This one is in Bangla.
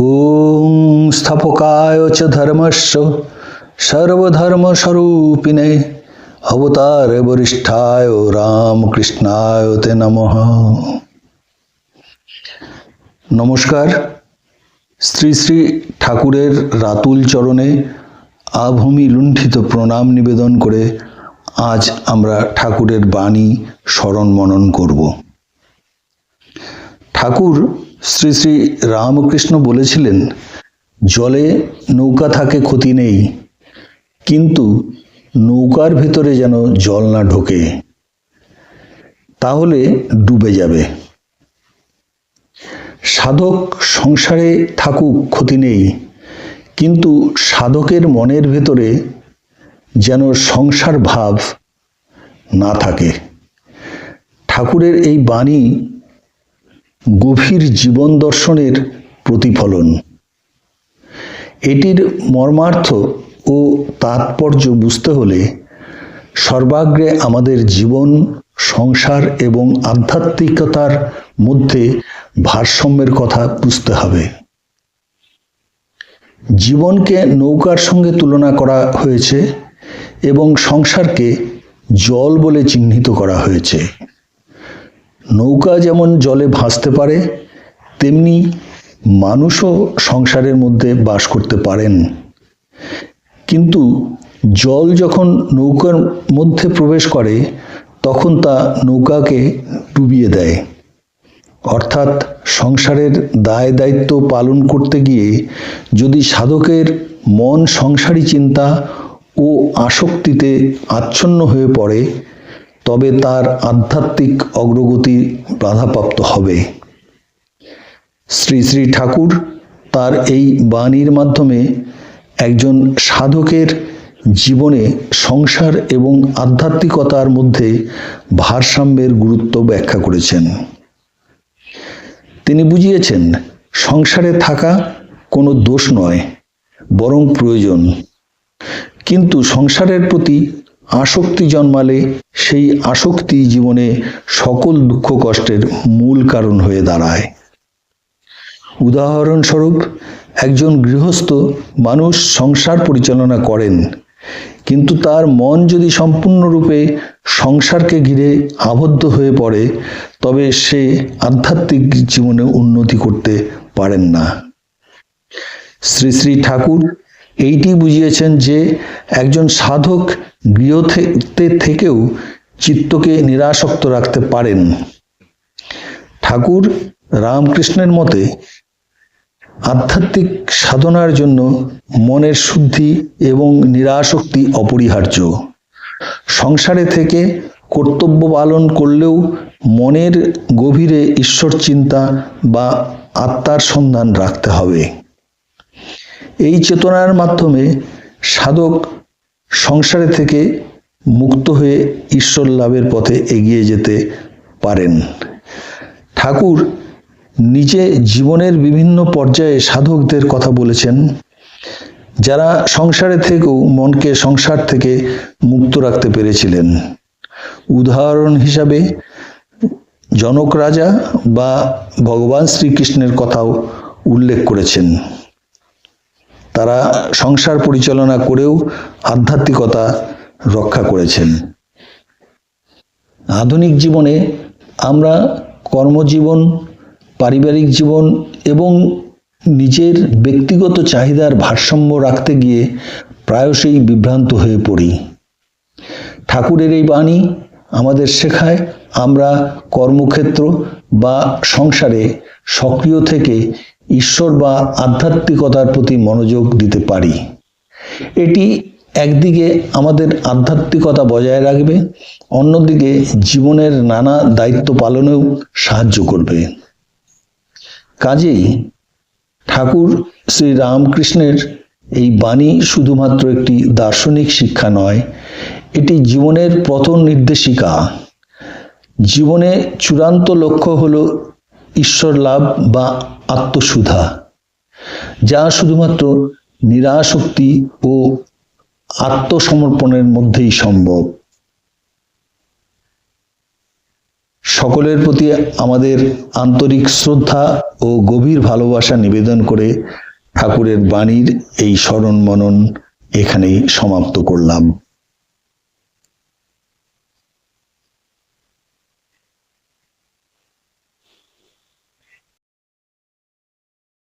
ওং স্থাপকায় চ ধর্মস্য সর্বধর্মস্বরূপিণে অবতার বরিষ্ঠায় রামকৃষ্ণায় তে নমঃ নমস্কার শ্রী শ্রী ঠাকুরের রাতুল চরণে আভূমি লুণ্ঠিত প্রণাম নিবেদন করে আজ আমরা ঠাকুরের বাণী স্মরণ মনন করব। ঠাকুর শ্রী শ্রী রামকৃষ্ণ বলেছিলেন, জলে নৌকা থাকে ক্ষতি নেই, কিন্তু নৌকার ভিতরে যেন জল না ঢোকে, তাহলে ডুবে যাবে। সাধক সংসারে থাকুক ক্ষতি নেই, কিন্তু সাধকের মনের ভেতরে যেন সংসার ভাব না থাকে। ঠাকুরের এই বাণী গভীর জীবন দর্শনের প্রতিফলন। এটির মর্মার্থ ও তাৎপর্য বুঝতে হলে সর্বাগ্রে আমাদের জীবন, সংসার এবং আধ্যাত্মিকতার মধ্যে ভারসাম্যের কথা বুঝতে হবে। জীবনকে নৌকার সঙ্গে তুলনা করা হয়েছে এবং সংসারকে জল বলে চিহ্নিত করা হয়েছে। নৌকা যেমন জলে ভাসতে পারে, তেমনি মানুষও সংসারের মধ্যে বাস করতে পারেন। কিন্তু জল যখন নৌকার মধ্যে প্রবেশ করে, তখন তা নৌকাকে ডুবিয়ে দেয়। অর্থাৎ সংসারের দায় দায়িত্ব পালন করতে গিয়ে যদি সাধকের মন সংসারী চিন্তা ও আসক্তিতে আচ্ছন্ন হয়ে পড়ে তবে তার আধ্যাত্মিক অগ্রগতি বাধাপ্রাপ্ত হবে। শ্রী শ্রী ঠাকুর তার এই বাণীর মাধ্যমে একজন সাধকের জীবনে সংসার এবং আধ্যাত্মিকতার মধ্যে ভারসাম্যের গুরুত্ব ব্যাখ্যা করেছেন। তিনি বুঝিয়েছেন, সংসারে থাকা কোনো দোষ নয়, বরং প্রয়োজন। কিন্তু সংসারের প্রতি আসক্তি জন্মালে সেই আসক্তি জীবনে সকল দুঃখ কষ্টের মূল কারণ হয়ে দাঁড়ায়। উদাহরণস্বরূপ, একজন গৃহস্থ মানুষ সংসার পরিচালনা করেন, কিন্তু তার মন যদি সম্পূর্ণরূপে সংসারকে ঘিরে আবদ্ধ হয়ে পড়ে, তবে সে আধ্যাত্মিক জীবনে উন্নতি করতে পারেন না। শ্রী শ্রী ঠাকুর এইটি বুঝিয়েছেন যে, একজন সাধক গৃহতে থেকেও চিত্তকে নিরাসক্ত রাখতে পারেন। ঠাকুর রামকৃষ্ণের মতে আধ্যাত্মিক সাধনার জন্য মনের শুদ্ধি এবং নিরাসক্তি অপরিহার্য। সংসারে থেকে কর্তব্য পালন করলেও মনের গভীরে ঈশ্বর চিন্তা বা আত্মার সন্ধান রাখতে হবে। এই চেতনার মাধ্যমে সাধক সংসারে থেকে মুক্ত হয়ে ঈশ্বর লাভের পথে এগিয়ে যেতে পারেন। ঠাকুর নিজে জীবনের বিভিন্ন পর্যায়ে সাধকদের কথা বলেছেন। যারা সংসারে থেকেও মনকে সংসার থেকে মুক্ত রাখতে পেরেছিলেন। উদাহরণ হিসাবে জনক রাজা বা ভগবান শ্রীকৃষ্ণের কথাও উল্লেখ করেছেন। তারা সংসার পরিচালনা করেও আধ্যাত্মিকতা রক্ষা করেছেন। আধুনিক জীবনে আমরা কর্মজীবন, পারিবারিক জীবন এবং নিজের ব্যক্তিগত চাহিদার ভারসাম্য রাখতে গিয়ে প্রায়শই বিভ্রান্ত হয়ে পড়ি। ঠাকুরের এই বাণী আমাদের শেখায় আমরা কর্মক্ষেত্র বা সংসারে সক্রিয় থেকে ঈশ্বর বা আধ্যাত্মিকতার প্রতি মনোযোগ দিতে পারি। এটি একদিকে আমাদের আধ্যাত্মিকতা বজায় রাখবে, অন্যদিকে জীবনের নানা দায়িত্ব পালনেও সাহায্য করবে। কাজেই ঠাকুর শ্রী রামকৃষ্ণের এই বাণী শুধুমাত্র একটি দার্শনিক শিক্ষা নয়, এটি জীবনের প্রথম নির্দেশিকা। জীবনে চূড়ান্ত লক্ষ্য হল ঈশ্বর লাভ বা আত্মসুধা, যা শুধুমাত্র নিরাশক্তি ও আত্মসমর্পণের মধ্যেই সম্ভব। সকলের প্রতি আমাদের আন্তরিক শ্রদ্ধা ও গভীর ভালোবাসা নিবেদন করে ঠাকুরের বাণীর এই স্মরণ মনন এখানেই সমাপ্ত করলাম।